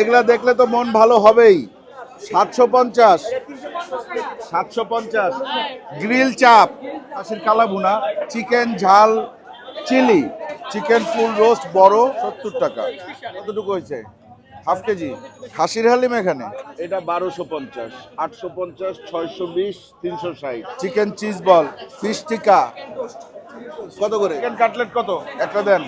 এগুলা দেখলে তো মন ভালো হবেই। সাতশো পঞ্চাশ। সাতশো পঞ্চাশ। গ্রিল চাপ খাসির কালা ভুনা চিকেন ঝাল চিলি। চিকেন ফুল রোস্ট বড় সত্তর টাকা। কতটুকু হয়েছে? Half KG. খাসির হালিম এখানে? এটা বারোশো পঞ্চাশ। আটশো পঞ্চাশ ছয়শো বিশ তিনশো ষাট। চিকেন চিজ বল ফিশ টিকা। কত করে? চিকেন কাটলেট কত? একটা দেন।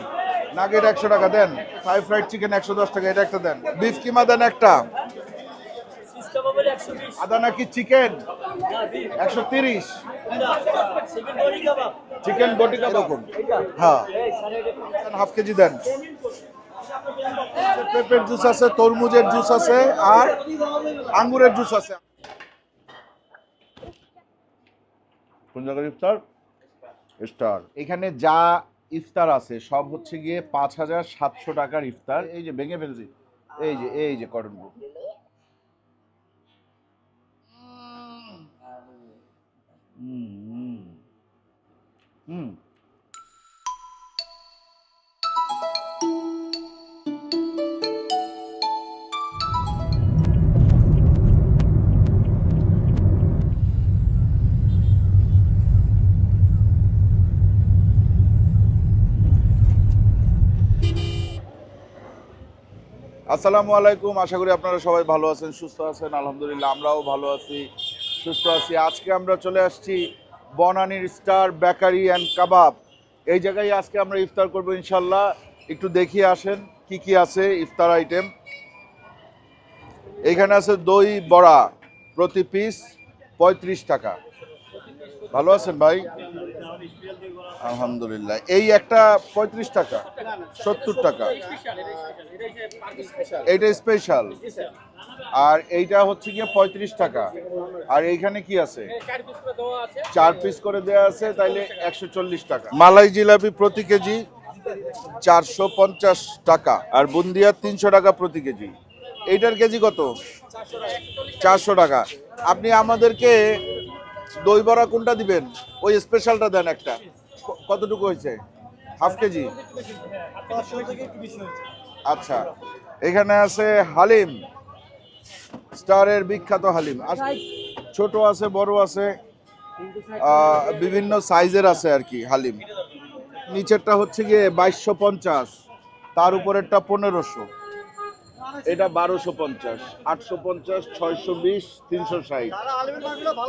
নাগেট একশো টাকা দেন। ফ্রাই ফ্রাইড চিকেন একশো দশ টাকা এটা একটা দেন। বিফ কিমা দেন একটা। আদা নাকি চিকেন একশো তিরিশ। চিকেন বটি কতক্ষণ হ্যাঁ। হাফ কেজি দেন। পেঁপের জুস আছে তরমুজের জুস আছে আর আঙ্গুরের জুস আছে। কোন জায়গার ইফতার স্টার। এখানে যা ইফতার আছে সব হচ্ছে গিয়ে পাঁচ হাজার সাতশো টাকার ইফতার। এই যে ভেঙে ফেলছি। এই যে এই যে কটন বুক হুম। হুম। আসসালামু আলাইকুম, আশা করি আপনারা সবাই ভালো আছেন, সুস্থ আছেন, আলহামদুলিল্লাহ আমরাও ভালো আছি, সুস্থ আছি। আজকে আমরা চলে আসছি বনানীর স্টার বেকারি অ্যান্ড কাবাব। এই জায়গায় আজকে আমরা ইফতার করব ইনশাল্লাহ একটু দেখিয়ে আসেন কি কি আছে ইফতার আইটেম। এখানে আছে দই বড়া প্রতি পিস পঁয়ত্রিশ টাকা। ভালো আছেন ভাই? আলহামদুলিল্লাহ। এই একটা পঁয়ত্রিশ টাকা, সত্তর টাকা। এইটা স্পেশাল আর এইটা হচ্ছে গিয়ে পঁয়ত্রিশ টাকা। আর এইখানে কি আছে? চার পিস করে দেওয়া আছে, তাইলে একশো চল্লিশ টাকা। মালাই জিলাপি প্রতি কেজি চারশো পঞ্চাশ টাকা। আর বুন্দিয়া তিনশো টাকা প্রতি কেজি। এইটার কেজি কত? চারশো টাকা। আপনি আমাদেরকে দই বড়া কোনটা দিবেন? ওই স্পেশালটা দেন একটা। কতটুকু হয়েছে? Half KG? আচ্ছা। এখানে আছে হালিম। স্টারের বিখ্যাত হালিম। ছোট আছে বড় আছে বিভিন্ন সাইজের আছে আর কি হালিম। নিচেরটা হচ্ছে গিয়ে বাইশশো পঞ্চাশ। তার উপরেরটা পনেরোশো। এটা বারোশো পঞ্চাশ। আটশো পঞ্চাশ ছয়শো বিশ তিনশো ষাট।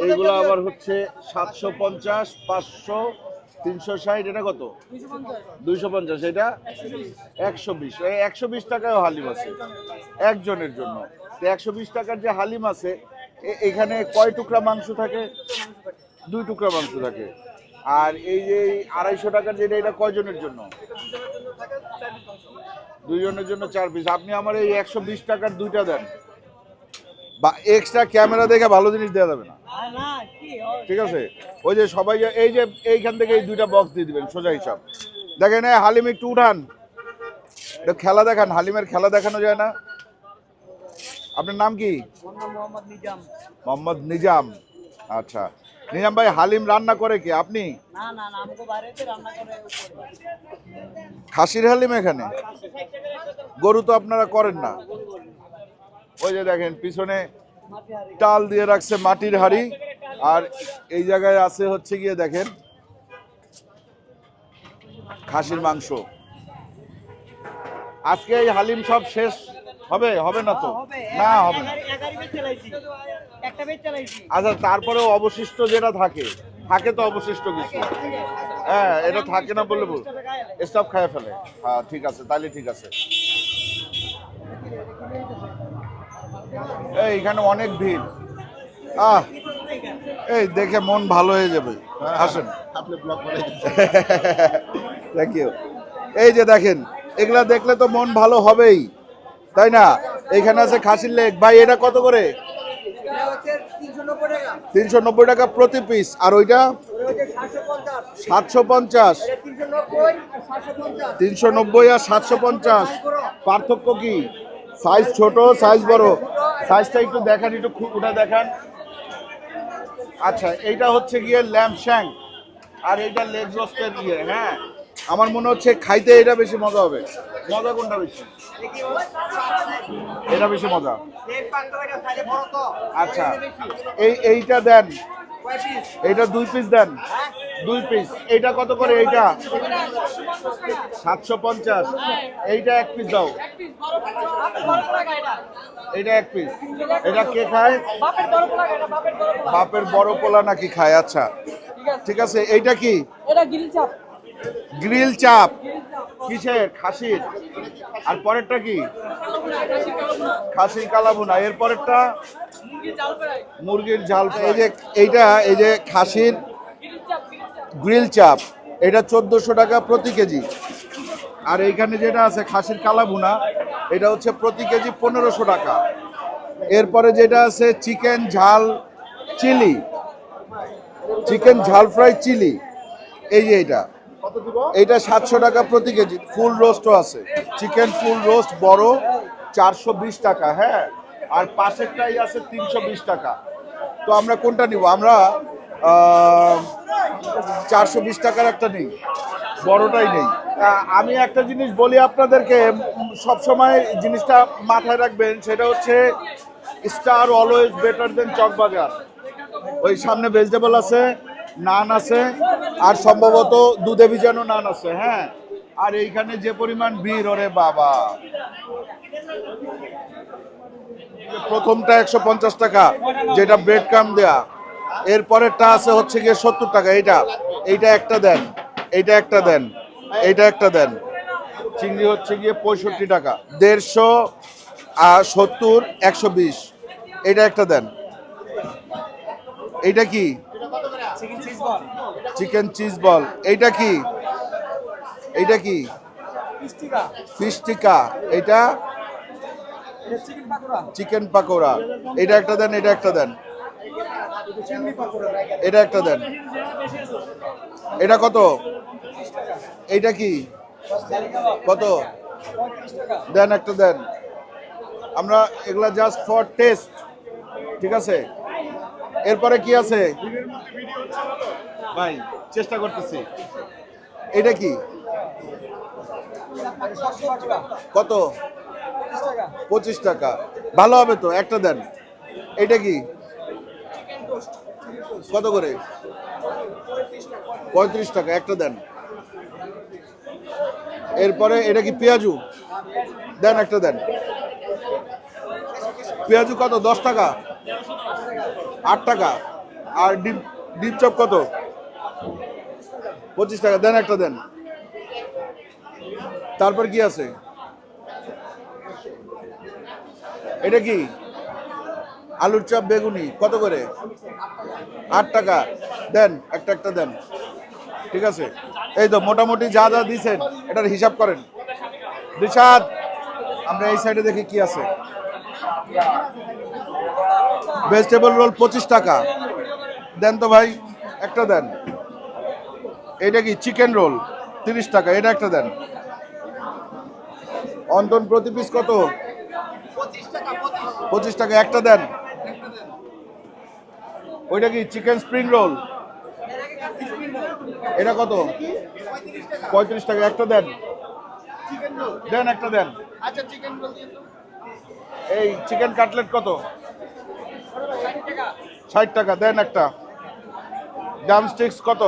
এইগুলো আবার হচ্ছে সাতশো পঞ্চাশ পাঁচশো তিনশো ষাট এটা কত? দুইশো পঞ্চাশ। এটা? একশো বিশ। এই একশো বিশ টাকায় হালিম আছে। একজনের জন্য। তো একশো বিশ টাকার যে হালিম আছে এখানে কয় টুকরা মাংস থাকে? দুই টুকরা মাংস থাকে। আর এই যে আড়াইশো টাকার যেটা এটা কয়জনের জন্য? দুইজনের জন্য চার পিস আপনি আমার এই একশো বিশ টাকার দুইটা দেন। বা এক্সট্রা ক্যামেরা দেখে ভালো জিনিস দেওয়া যাবে না। ঠিক আছে? ওই যে সবাই এই যে এইখান থেকে এই দুইটা বক্স দিয়ে দিবেন সোজা হিসাব। দেখেন এই হালিম একটু উঠান। একটু খেলা দেখান হালিমের খেলা দেখানো যায় না। আপনার নাম কি? মোহাম্মদ নিজাম। আচ্ছা। নিজাম ভাই হালিম রান্না করে কি? আপনি? খাসির হালিম এখানে? গরু তো আপনারা করেন না। ওই যে দেখেন পিছনে টাল দিয়ে রাখছে মাটির হাড়ি। আর এই জায়গায় আছে হচ্ছে গিয়ে দেখেন খাসির মাংস। আজকে এই হালিম সব শেষ? হবে? হবে না তো? হবে। না হবে আচ্ছা তারপরেও অবশিষ্ট যেটা থাকে থাকে তো অবশিষ্ট কিছু। হ্যাঁ এটা থাকে না বললে বল স্টাফ খায় ফেলে। হ্যাঁ ঠিক আছে তাহলে ঠিক আছে। এই এখানে অনেক ভিড়। আহ এই দেখে মন ভালো হয়ে যাবে। আসেন। আপনি ব্লগ করে থ্যাংক ইউ এই যে দেখেন এগুলা দেখলে তো মন ভালো হবেই। তাই না? এখানে আছে খাসির লেগ ভাই এটা কত করে? তিনশো নব্বই টাকা। প্রতি পিস আর ওইটা? সাতশো পঞ্চাশ। তিনশো নব্বই আর সাতশো পঞ্চাশ। পার্থক্য কি? সাইজ ছোট সাইজ বড়? সাইজটা একটু দেখান একটু খুঁটা দেখান। আচ্ছা এইটা হচ্ছে গিয়ে ল্যাম্প শ্যাং আর এইটা লেগ রোস্টের ইয়ে হ্যাঁ? আমার মনে হচ্ছে খাইতে এটা বেশি মজা হবে। মজা কোনটা বেশি? এটা বেশি মজা। আচ্ছা এই এইটা দেন। এইটা দুই পিস দেন। দুই পিস এইটা কত করে এইটা? সাতশো পঞ্চাশ। এইটা এক পিস দাও। এইটা এক পিস এটা কে খায়? বাপের বড় পোলা এটা নাকি খায়? আচ্ছা ঠিক আছে। এইটা কি? এটা গিরিল চাপ। গ্রিল চাপ। কিসের? খাসির। আর পরেরটা কি? খাসির কালাবুনা এর পরেরটা? মুরগির ঝাল এই যে, এইটা, এই যে খাসির গ্রিল চাপ, এটা চোদ্দোশো টাকা প্রতি কেজি। আর এইখানে যেটা আছে, খাসির কালাবুনা এটা হচ্ছে প্রতি কেজি পনেরোশো টাকা। এরপরে যেটা আছে, চিকেন ঝাল চিলি। চিকেন ঝাল ফ্রাই চিলি। এই যে এটা এইটা সাতশো টাকা প্রতি কেজি। ফুল রোস্টও আছে। চিকেন ফুল রোস্ট বড় চারশো বিশ টাকা হ্যাঁ? আর পাশেরটাই আছে তিনশো বিশ টাকা। তো আমরা কোনটা নিব? আমরা চারশো বিশ টাকার একটা নেই। বড়টাই নেই। আমি একটা জিনিস বলি আপনাদেরকে সব সময় জিনিসটা মাথায় রাখবেন, সেটা হচ্ছে star always better than Chawkbazar. ওই সামনে ভেজিটেবল আছে নান আছে, আর সম্ভবত দুধে ভিজানো নান আছে হ্যাঁ? আর এইখানে যে পরিমাণ ভিড়, ওরে বাবা। প্রথমটা একশো পঞ্চাশ টাকা, যেটা ব্রেড কাম দেয়া। এরপরেরটা আছে হচ্ছে গিয়ে সত্তর টাকা, এইটা। এইটা একটা দেন, এইটা একটা দেন, এইটা একটা দেন। চিংড়ি হচ্ছে গিয়ে পঁয়ষট্টি টাকা। দেড়শো আর সত্তর, একশো বিশ। এইটা একটা দেন। এইটা কি? চিকেন চিজ বল এইটা কি? এইটা কি? ফিশ টিকা এইটা? চিকেন পাকোড়া এটা একটা দেন এটা একটা দেন। এটা একটা দেন। এটা কত? এইটা কি? কত? দেন একটা দেন। আমরা এগুলা জাস্ট ফর টেস্ট ঠিক আছে? এরপরে কি আছে? ভাই চেষ্টা করতেছি। এটা কি? কত? পঁচিশ টাকা। ভালো হবে তো একটা দেন। এটা কি? কত করে? পঁয়ত্রিশ টাকা একটা দেন। এরপরে এটা কি পেঁয়াজু? দেন একটা দেন। পেঁয়াজু কত? দশ টাকা? আট টাকা। আর ডিম ডিম চপ কত? পঁচিশ টাকা, দেন একটা দেন। তারপর কি আছে? এটা কি? আলুর চপ, বেগুনি, কত করে? আট টাকা। দেন, একটা একটা দেন। ঠিক আছে? এই তো মোটামুটি যা যা দিছেন, এটার হিসাব করেন। দিশাদ আমরা এই সাইডে দেখি কি আছে। ভেজিটেবল রোল পঁচিশ টাকা। দেন তো ভাই একটা দেন। এটা কি চিকেন রোল তিরিশ টাকা এটা একটা দেন। অন্তন প্রতি পিস কত? পঁচিশ টাকা একটা দেন। ওইটা কি চিকেন স্প্রিং রোল এটা কত? পঁয়ত্রিশ টাকা। একটা দেন। দেন একটা দেন। এই চিকেন কাটলেট কত? ষাট টাকা, দেন একটা। ড্রামস্টিক্স কত?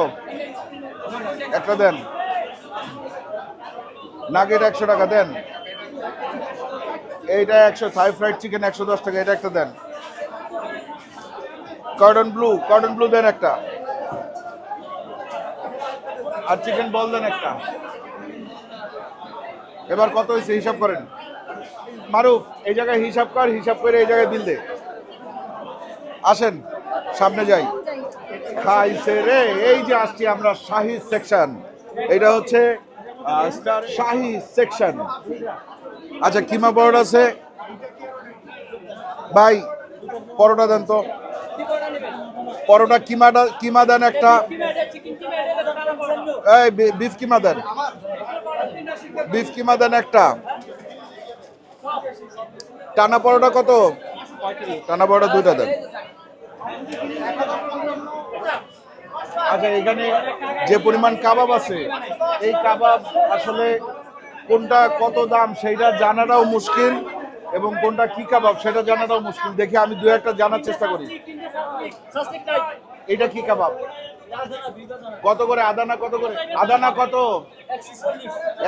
একটা দেন। নাগেট একশো টাকা, দেন। এইটা একশো থাই ফ্রাইড চিকেন একশো দশ টাকা, এটা একটা দেন। কর্ডন ব্লু কর্ডন ব্লু দেন একটা। আর চিকেন বল দেন একটা। এবার কত হয়েছে? হিসাব করেন। মারুফ, এই জায়গায় হিসাব কর, হিসাব করে এই জায়গায় বিল দে। আসেন, সামনে যাই। খাইছে রে, এই যে আসছি আমরা শাহি সেকশন এটা হচ্ছে শাহি সেকশন আচ্ছা কিমা পরোটা আছে? ভাই, পরোটা দেন তো। পরোটা কিমাটা কিমা দেন একটা। এই বিফ কিমা দেন। বিফ কিমা দেন একটা। টানা পরোটা কত? টানা পরোটা দুইটা দেন। আচ্ছা এখানে যে পরিমাণ কাবাব আছে, এই কাবাব আসলে কোনটা কত দাম সেইটা জানাটাও মুশকিল এবং কোনটা কি কাবাব সেটা জানাটাও মুশকিল। দেখি আমি দু একটা জানার চেষ্টা করি। এটা কি কাবাব? কত করে? আদানা কত করে? আদানা কত?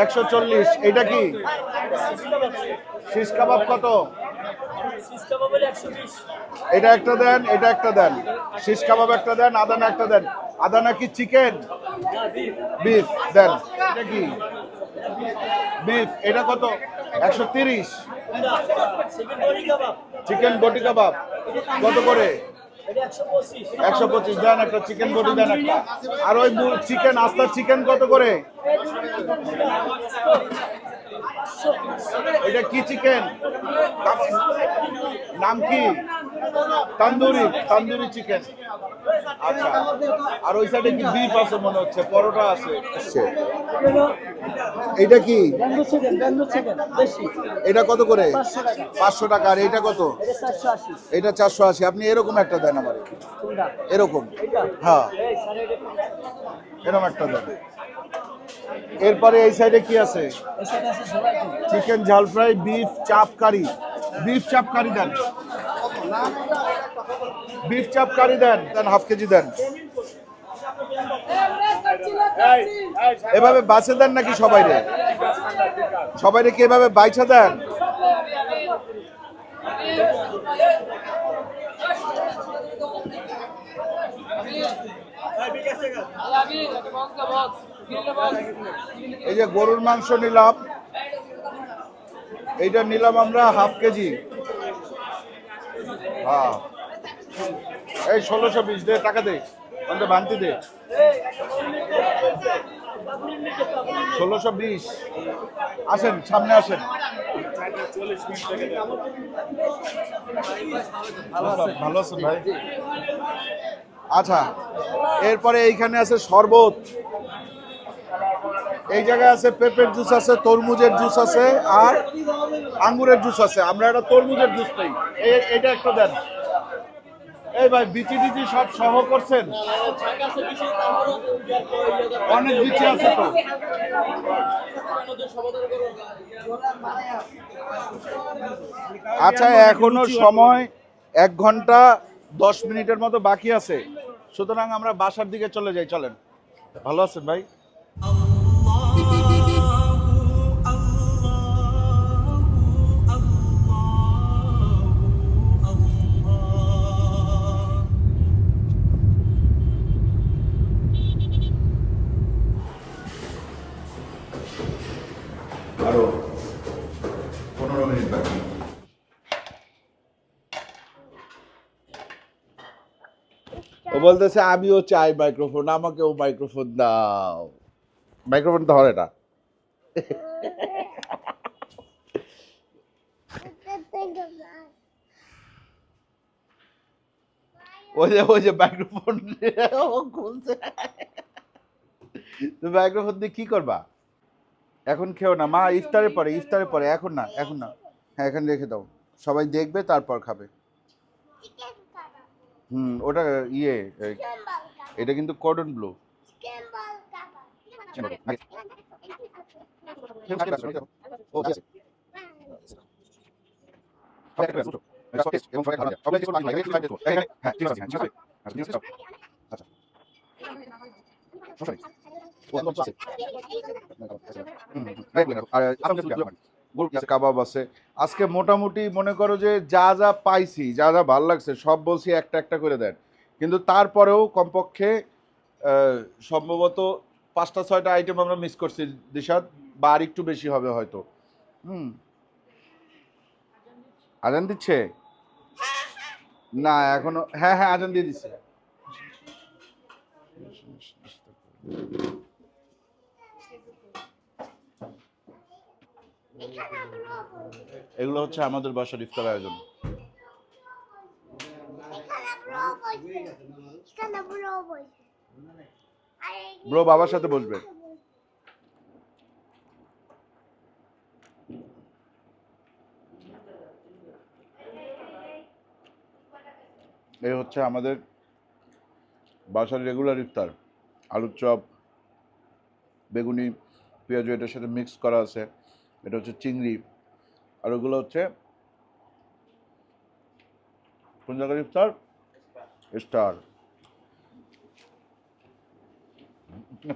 একশো চল্লিশ। এটা কি? শিস কাবাব কত? এটা একটা দেন এটা একটা দেন শিস কাবাব একটা দেন আদানা একটা দেন আদানা কি চিকেন বিফ দেন এটা কি বিফ এটা কত একশো তিরিশ চিকেন বটি কাবাব কত করে একশো পঁচিশ দেন একটা চিকেন বটি দেন একটা আর ওই চিকেন আস্তা চিকেন কত করে এটা কি চিকেন? নাম কি? তান্দুরি তান্দুরি চিকেন। আচ্ছা আর ওই সাইডে কি বিফ আছে মনে হচ্ছে? পরোটা আছে। এটা কি? এটা কত করে? পাঁচশো টাকা। আর এটা কত? এটা চারশো আশি। আপনি এরকম একটা দেন আমার। এরকম। এটা হ্যাঁ। এরকম একটা দেন। এরপরে এই সাইডে কি আছে? চিকেন ঝাল ফ্রাই বিফ চাপ কারি বিফ চাপ কারি দেন। বিফ চাপ কারি দেন দেন হাফ কেজি দেন। এভাবে বাছে দেন নাকি সবাই রে সবাই রে কি এভাবে বাইছা দেন? এই যে গরুর মাংস নিলাম। এইটা নিলাম আমরা হাফ কেজি। হ্যাঁ। এই ষোলোশো বিশ, দে টাকা দে, আমাদের ভান্তি দে। ষোলোশো বিশ। আসেন, সামনে আসেন। ভালো আছেন ভাই? আচ্ছা এরপরে এইখানে আছে শরবত। এই জায়গায় আছে পেঁপের জুস আছে, তরমুজের জুস আছে আর আঙ্গুরের জুস আছে। আমরা একটা তরমুজের জুস এই- এটা একটা দেন। এই ভাই, বিচি টিচি সব সহ করছেন? অনেক বিচি আছে তো। আচ্ছা এখনও সময় এক ঘণ্টা দশ মিনিটের মতো বাকি আছে। সুতরাং আমরা বাসার দিকে চলে যাই, চলেন। ভালো আছেন ভাই? বলতেছে, আমিও চাই মাইক্রোফোন আমাকেও মাইক্রোফোন দাও। মাইক্রোফোন ধর এটা ওই যে ওই যে মাইক্রোফোন খুলছে। তো মাইক্রোফোন দিয়ে কি করবা? এখন খেও না। মা, ইফতারের পরে ইফতারের পরে, এখন না এখন না। হ্যাঁ এখানে রেখে দাও। সবাই দেখবে, তারপর খাবে। হুম ওটা ইয়ে এটা কিন্তু কর্ডন ব্লু কাবাব আছে। আজকে মোটামুটি মনে করো যে যা যা পাইছি যা যা ভালো লাগছে সব বলছি একটা একটা করে দেন। কিন্তু তারপরেও কমপক্ষে সম্ভবত পাঁচটা ছয়টা আইটেম আমরা মিস করছি দিশাদ বা আর একটু বেশি হবে হয়তো। হুম। আজান দিচ্ছে? না এখনও হ্যাঁ হ্যাঁ আজান দিয়ে দিচ্ছে। এগুলো হচ্ছে আমাদের বাসার ইফতার আয়োজন। ব্রো বাবার সাথে বসবে। এই হচ্ছে আমাদের বাসার রেগুলার ইফতার। আলুর চপ, বেগুনি, পেঁয়াজু, এটার সাথে মিক্স করা আছে। এটা হচ্ছে চিংড়ি। আর ওগুলো হচ্ছে কোন জায়গার ইফতার স্টার?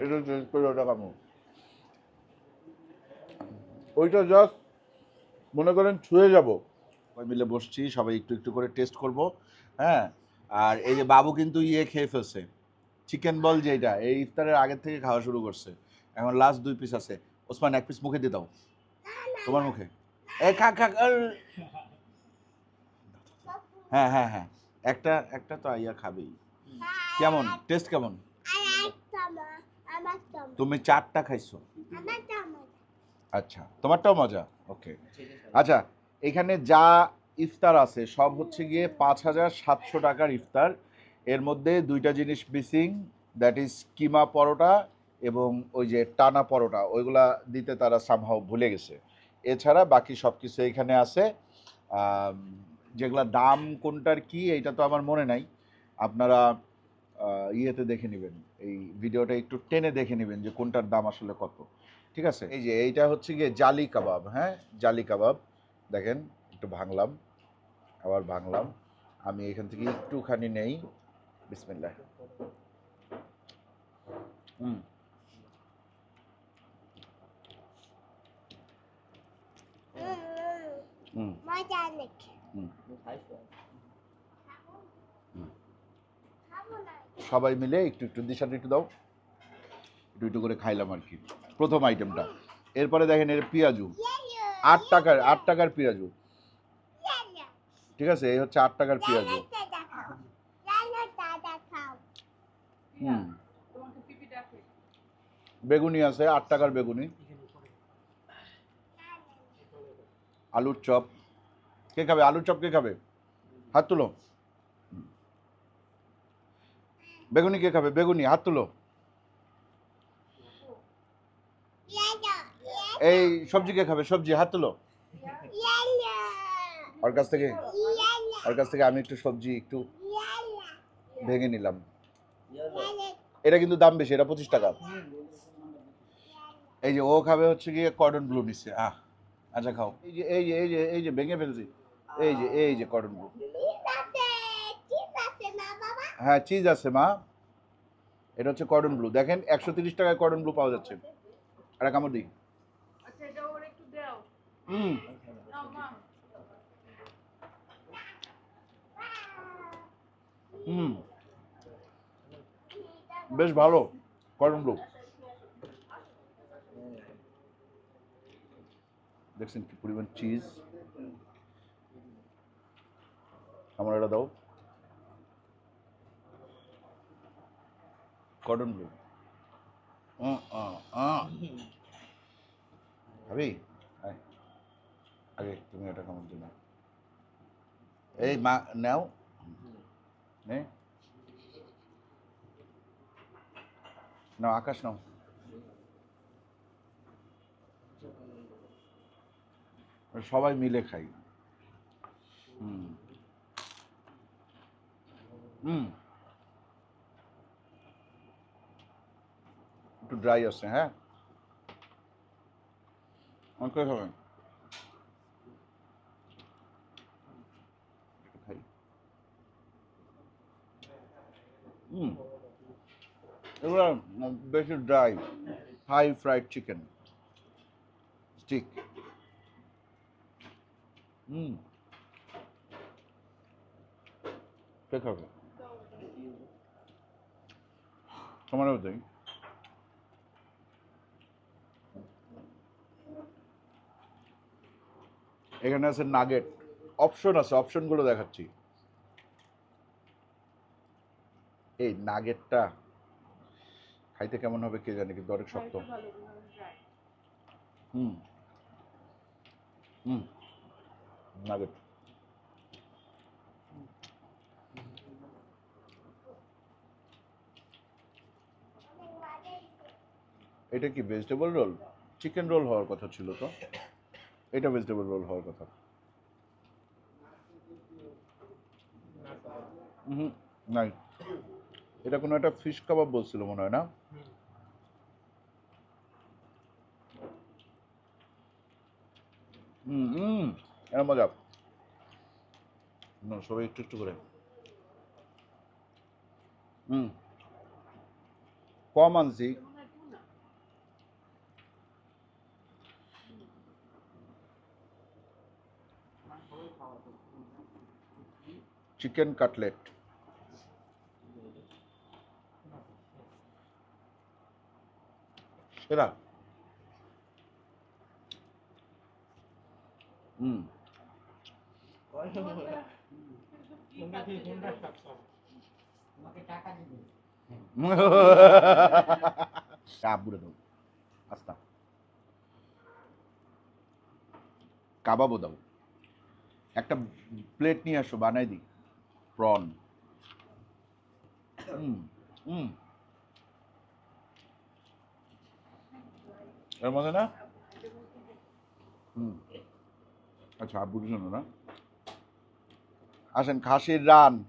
এটা শেষ করে ওটা কামু। ওইটা জাস্ট মনে করেন ছুঁয়ে যাব। সবাই মিলে বসছি সবাই একটু একটু করে টেস্ট করব হ্যাঁ? আর এই যে বাবু কিন্তু ইয়ে খেয়ে ফেলছে। চিকেন বল যেটা এই ইফতারের আগের থেকে খাওয়া শুরু করছে। এখন লাস্ট দুই পিস আছে। ওসমান এক পিস মুখে দিয়ে দাও। তোমার মুখে। এ খা। হ্যাঁ হ্যাঁ হ্যাঁ। একটা একটা তো আইয়া খাবেই। কেমন? টেস্ট কেমন? তুমি চারটা খাইছো? আচ্ছা তোমারটাও মজা? ওকে। আচ্ছা এখানে যা ইফতার আছে, সব হচ্ছে গিয়ে পাঁচ হাজার সাতশো টাকার ইফতার। এর মধ্যে দুইটা জিনিস missing, that is keema paratha এবং ওই যে টানা পরোটা, ওইগুলা দিতে তারা সামহাও ভুলে গেছে। এছাড়া বাকি সব কিছু এখানে আছে। যেগুলা দাম কোনটার কি, এইটা তো আমার মনে নাই। আপনারা ইয়েতে দেখে নেবেন। এই ভিডিওটা একটু টেনে দেখে নেবেন যে কোনটার দাম আসলে কত। ঠিক আছে? এই যে এইটা হচ্ছে গিয়ে জালি কাবাব হ্যাঁ? জালি কাবাব। দেখেন, একটু ভাঙলাম। আবার ভাঙলাম। আমি এখান থেকে একটুখানি নেই। বিসমিল্লাহ। হুম। না সবাই মিলে একটু একটু দিশাটা একটু দাও। একটু একটু করে খাইলাম আর কি। প্রথম আইটেমটা এরপরে দেখেন এর পেঁয়াজু। আট টাকার আট টাকার পেঁয়াজু। ঠিক আছে? এই হচ্ছে আট টাকার পেঁয়াজু। হুম। বেগুনি আছে আট টাকার বেগুনি। আলুর চপ। কে খাবে? আলুর চপ কে খাবে? হাত তুলো। বেগুনি কে খাবে? বেগুনি, হাত তুলো। এই সবজি কে খাবে? সবজি, হাত তুলো। ওর কাছ থেকে? ওর কাছ থেকে আমি একটু সবজি একটু ভেঙে নিলাম। এটা কিন্তু দাম বেশি, এটা পঁচিশ টাকা। এই যে ও খাবে হচ্ছে গিয়ে কটন ব্লু নিচ্ছে। আহ। আচ্ছা খাও। এই যে এই যে এই যে এই যে ভেঙে ফেলছি। এই যে এই যে কটন ব্লু হ্যাঁ চিজ আছে মা। এটা হচ্ছে কটন ব্লু দেখেন একশো তিরিশ টাকায় কটন ব্লু পাওয়া যাচ্ছে। একটা কামড় দিই। আচ্ছা এটা ওর একটু দাও। হুম। হুম। বেশ ভালো কটন ব্লু দেখছেন কি পরিমাণ চিজ আমার এটা দাও। কটন ব্লু ভাবি আয়। আগে তুমি এটা কেমন দিন এই মা নাও। নে। নাও আকাশ নাও। সবাই মিলে খাই। হুম। হুম। একটু ড্রাই আছে হ্যাঁ? অনেক হুম। এগুলো বেশি dry high fried chicken stick হুম। কে খাবে? তোমারও দেই। এখানে আছে নাগেট। অপশন আছে অপশনগুলো দেখাচ্ছি। এই নাগেটটা খাইতে কেমন হবে কে জানে কিন্তু অনেক শক্ত। হুম। হুম। নাগেট। এটা কি ভেজিটেবল রোল চিকেন রোল হওয়ার কথা ছিল তো? এটা ভেজিটেবল রোল হওয়ার কথা। হুম নাই। এটা কোনো একটা ফিশ কাবাব বলছিল মনে হয়, না? হুম হুম। এর মজা সবাই একটু একটু করে। হুম। কম আনছি। Chicken cutlet. সেরা। হুম। আব্বুরে দাও আস্তা কাবাবও দাও একটা প্লেট নিয়ে আসো, বানাই দিই। প্রন এর মধ্যে না? হুম আচ্ছা আব্বুর জন্য না? আসেন, খাসির রান।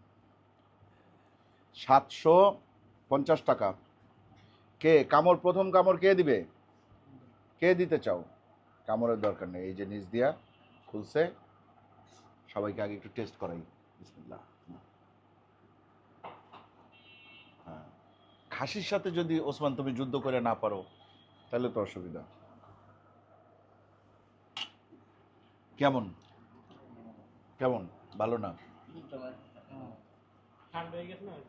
সাতশো পঞ্চাশ টাকা। কে কামড় প্রথম কামড় কে দিবে? কে দিতে চাও? কামড়ের দরকার নেই। এই যে নিজ দিয়া খুলছে। সবাইকে আগে একটু টেস্ট করাই। বিসমিল্লাহ। হ্যাঁ। খাসির সাথে যদি, ওসমান, তুমি যুদ্ধ করে না পারো, তাহলে তো অসুবিধা। কেমন? কেমন? ভালো না?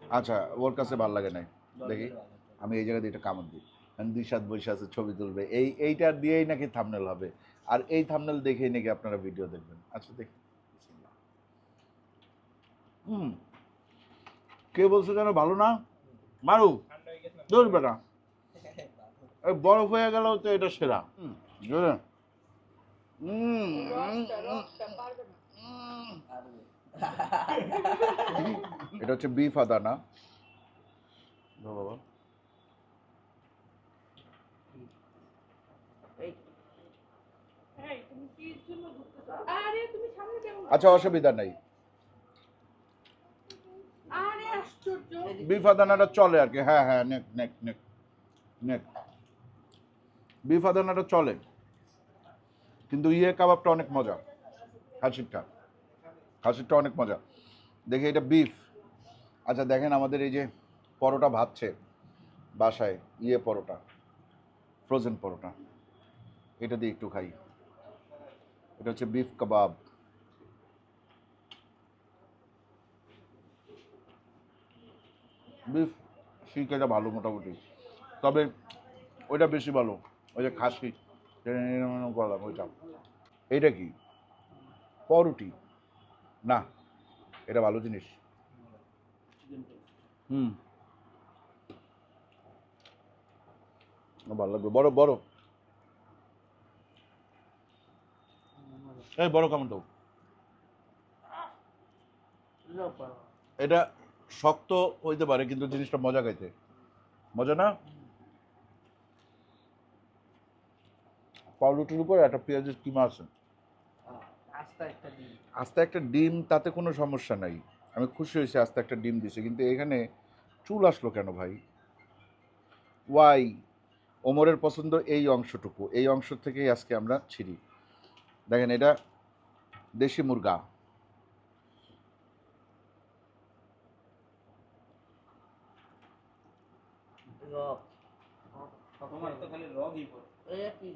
আচ্ছা ওর কাছে ভালো লাগে নাই। দেখি। আমি এই জায়গা দিয়ে একটা কামড় দিই। দিশাদ বসে আছে, ছবি তুলবে। এই, এইটা দিয়েই নাকি থামনেল হবে। আর এই থামনেল দেখেই নাকি আপনারা ভিডিও দেখবেন। আচ্ছা দেখি। হুম। কে বলছে যেন ভালো না? মারু। বেটা। এই বরফ হয়ে গেল তো, এটা সেরা। হুম হুম রসটা রসটা পারবে না এটা হচ্ছে বিফ আদা না আচ্ছা অসুবিধা নাই। আরে আশ্চর্য বিফ আদানাটা চলে আর কি। হ্যাঁ হ্যাঁ নেক নেক নেক নেক। বিফ আদানাটা চলে। কিন্তু ইয়ে কাবাবটা অনেক মজা খাসিরটা খাসিরটা অনেক মজা। দেখি এটা বিফ আচ্ছা দেখেন আমাদের এই যে পরোটা ভাবছে বাসায় ইয়ে পরোটা ফ্রোজেন পরোটা। এটা দিয়ে একটু খাই। এটা হচ্ছে বিফ কাবাব বিফ শিকাটা ভালো মোটামুটি। তবে ওইটা বেশি ভালো। ওই যে খাসি করলাম ওইটা। এইটা কি? পরুটি। না, এটা ভালো জিনিস। হুম। ভালো লাগবে। বড় বড়। এই বড় কেমন তো এটা শক্ত হইতে পারে, কিন্তু জিনিসটা মজা খাইতে। মজা না? পাউরুটির উপরে একটা পেঁয়াজের কিমা আছে। আস্তা একটা দিন আস্তে একটা ডিম তাতে কোনো সমস্যা নাই। আমি খুশি হয়েছি আস্তে একটা ডিম দিছে। কিন্তু এখানে চুল আসলো কেন ভাই? ওয়াই ওমরের পছন্দ এই অংশটুকু। এই অংশ থেকেই আজকে আমরা ছিঁড়ি। দেখেন এটা দেশি মুরগা। রক তোমার তো খালি রগই পড়ে এই কি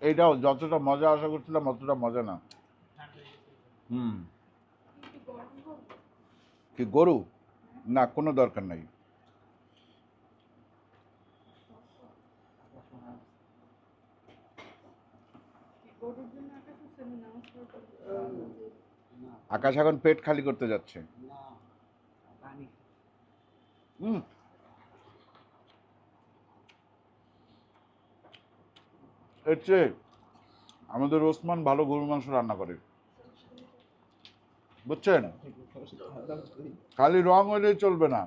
এইটাও যতটা মজা আশা করছিলাম অতটা মজা না। হুম। কি গরু? না কোনো দরকার নাই। আকাশ এখন পেট খালি করতে যাচ্ছে। হুম। এর চেয়ে আমাদের ওসমান ভালো গরুর মাংস রান্না করে। বুঝছেন? খালি রং হইলেই চলবে না।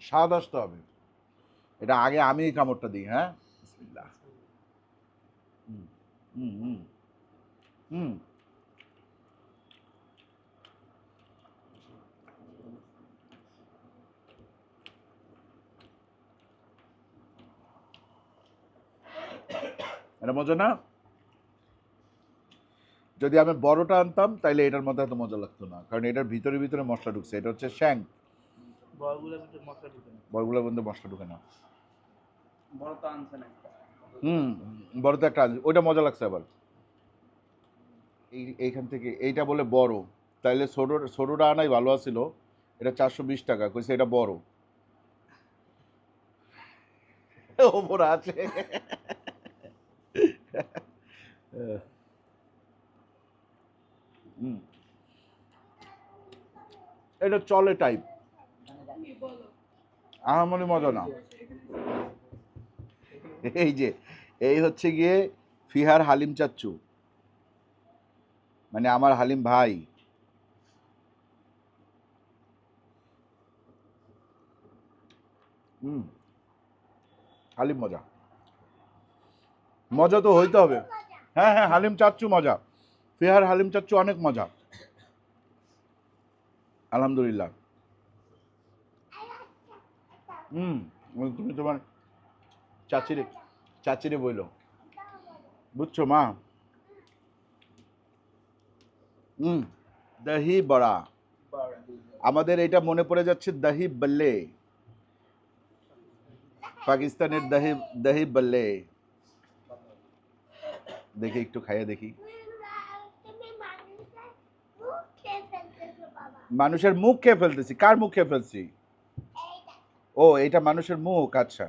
স্বাদ আসতে হবে। এটা আগে আমি কামড়টা দিই হ্যাঁ? হুম হুম হুম। হুম। হুম মজা না? যদি আমি বড়টা আনতাম তাইলে এটার মধ্যে এত মজা লাগতো না। কারণ এটার ভিতরে ভিতরে মশলা ঢুকছে। এটা হচ্ছে শ্যাং বড়গুলোর মশলা ঢুকে না। বড়গুলোর মধ্যে মশলা ঢুকে না। হুম বড় তো একটা আছে। ওইটা মজা লাগছে আবার। এই এইখান থেকে এইটা বলে বড়। তাইলে ছোটো ছোটোটা আনাই ভালো আছিল। এটা চারশো বিশ টাকা। কইছে এটা বড়। ওপর আছে। এটা চলে টাইপ আহামরি মজা না। এই যে, এই হচ্ছে গিয়ে ফিহার হালিম চাচ্চু। মানে আমার হালিম ভাই। হুম। হালিম মজা। মজা তো হইতে হবে। হ্যাঁ হ্যাঁ হালিম চাচ্চু মজা। ফিহার হালিম চাচ্চু অনেক মজা। আলহামদুলিল্লাহ। হুম, তুমি তোমার চাচিরে চাচিরে বইলো। বুঝছ, মা? হুম, দহি বড়া। আমাদের এটা মনে পড়ে যাচ্ছে দহি বল্লে। পাকিস্তানের দহি দহি বল্লে। দেখি একটু খাইয়ে দেখি। মানুষের মুখ খেয়ে ফেলতেছো। কার মুখ খেয়ে ফেলছি? ও এটা মানুষের মুখ আচ্ছা।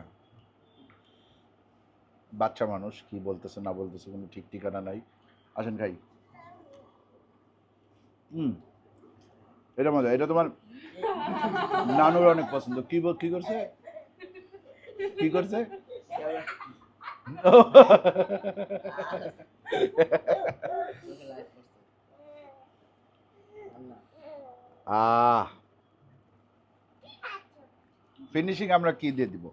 বাচ্চা মানুষ, কি বলতেছে, না বলতেছে কোনো ঠিক ঠিকানা নাই। আসেন খাই। হুম। এটা মজা, এটা তোমার নানুর অনেক পছন্দ। কি কি করছে? কি করছে? আহ ফিনিশিং আমরা কি দিয়ে দিব?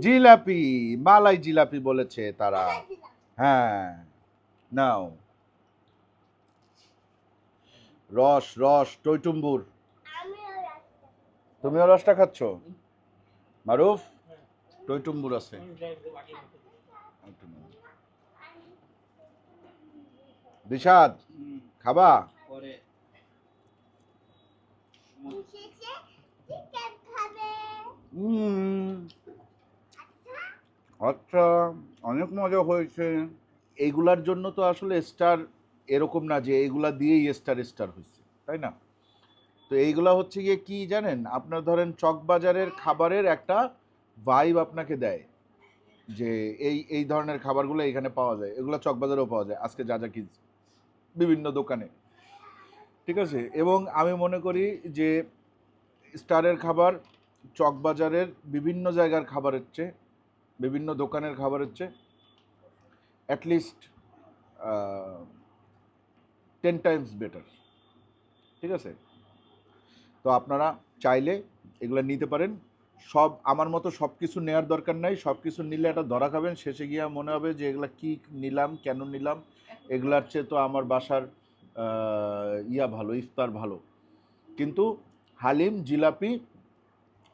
জিলাপি। মালাই জিলাপি বলেছে তারা। হ্যাঁ। নাও। রস রস, টইটুম্বুর। তুমিও রসটা খাচ্ছ? মারুফ? টইটুম্বুর আছে। হুম, খাবা? উম, আচ্ছা। অনেক মজা হয়েছে। এইগুলার জন্য তো আসলে স্টার এরকম না যে এইগুলা দিয়েই স্টার স্টার হয়েছে তাই না? তো এইগুলা হচ্ছে গিয়ে কি জানেন? আপনার ধরেন চকবাজারের খাবারের একটা ভাইব আপনাকে দেয় যে এই এই ধরনের খাবারগুলো এখানে পাওয়া যায়, এগুলো চকবাজারেও পাওয়া যায়, আজকে যা যা কিনছি, বিভিন্ন দোকানে। ঠিক আছে? এবং আমি মনে করি যে স্টারের খাবার চকবাজারের বিভিন্ন জায়গার খাবারের চেয়ে, বিভিন্ন দোকানের খাবারের চেয়ে অ্যাটলিস্ট টেন টাইমস বেটার ঠিক আছে? তো আপনারা চাইলে এগুলো নিতে পারেন। সব আমার মতো সব কিছু নেওয়ার দরকার নাই সব কিছু নিলে একটা ধরা খাবেন শেষে গিয়ে মনে হবে যে এগুলা কি নিলাম কেন নিলাম এগুলার চেয়ে তো আমার বাসার ইয়া ভালো ইফতার ভালো। কিন্তু হালিম জিলাপি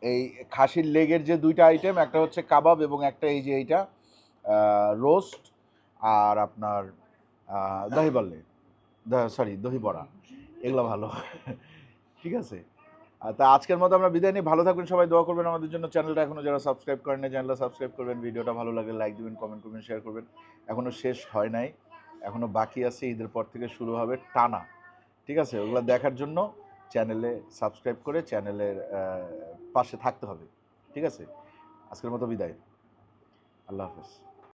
এই খাসির লেগের যে দুইটা আইটেম একটা হচ্ছে কাবাব এবং একটা এই যে এইটা রোস্ট আর আপনার আহ, দহি বললে সরি দহি বড়া এগুলো ভালো। ঠিক আছে? তা আজকের মতো আমরা বিদায় নিই। ভালো থাকবেন, সবাই দোয়া করবেন আমাদের জন্য। চ্যানেলটা এখনও যারা সাবস্ক্রাইব করেন না চ্যানেলটা সাবস্ক্রাইব করবেন, ভিডিওটা ভালো লাগলে লাইক দেবেন কমেন্ট করবেন শেয়ার করবেন। এখনও শেষ হয় নাই এখনও বাকি আছে, ঈদের পর থেকে শুরু হবে টানা। ঠিক আছে? ওগুলো দেখার জন্য চ্যানেলে সাবস্ক্রাইব করে চ্যানেলের পাশে থাকতে হবে। ঠিক আছে? আজকের মতো বিদায়। আল্লাহ হাফেজ।